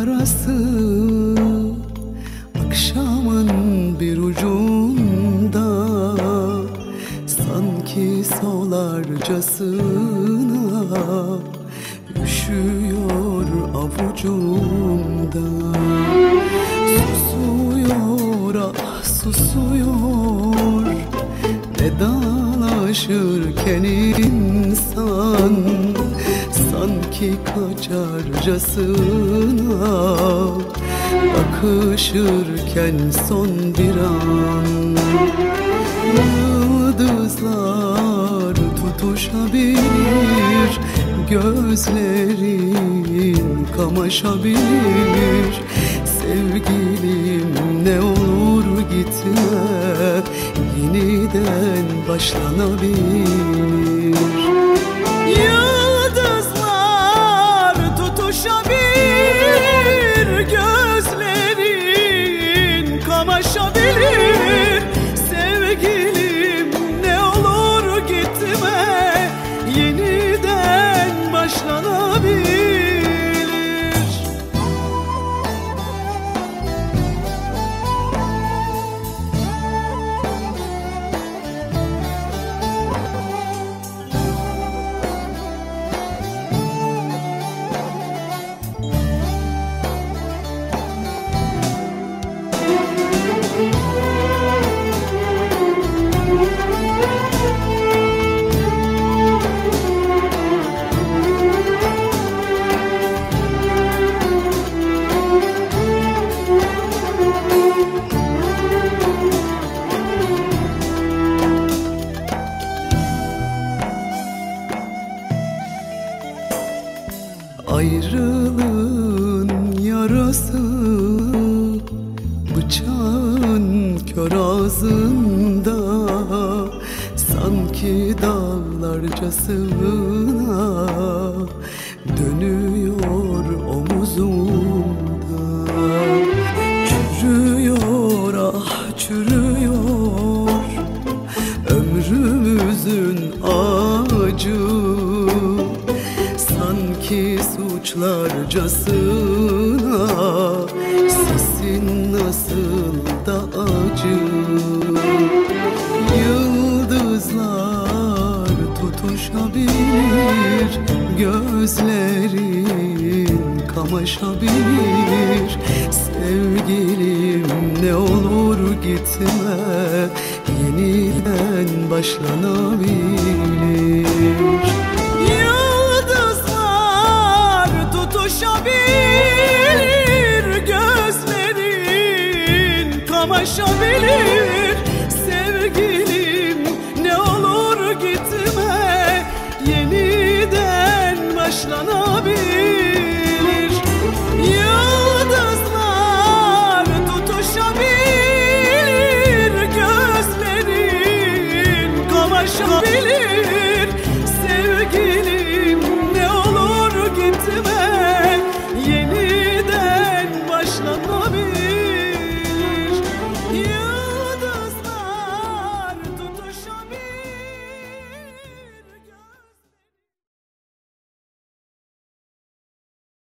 yarası Akşamın bir ucunda Sanki solarcasına Üşüyor avucumda. Susuyor ah susuyor Vedalaşırken insan Sanki kaçarcasına Bakışırken son bir an. Yıldızlar tutuşabilir Gözlerin kamaşabilir. Sevgilim ne olur gitme Yeniden başlanabilir Ayrılığın yarası Bıçağın kör ağzında. Sanki dağlarcasına Dönüyor omuzumda. Çürüyor ah çürüyor. Ömrümüzün acı Sanki suçlarcasına Sesin nasıl da acı? Yıldızlar tutuşabilir Gözlerin kamaşabilir. Sevgilim ne olur gitme Yeniden başlanabilir kamaşabilir Sevgilim ne olur gitme. Yeniden başlanabilir. Yıldızlar tutuşabilir. Gözlerin kamaşabilir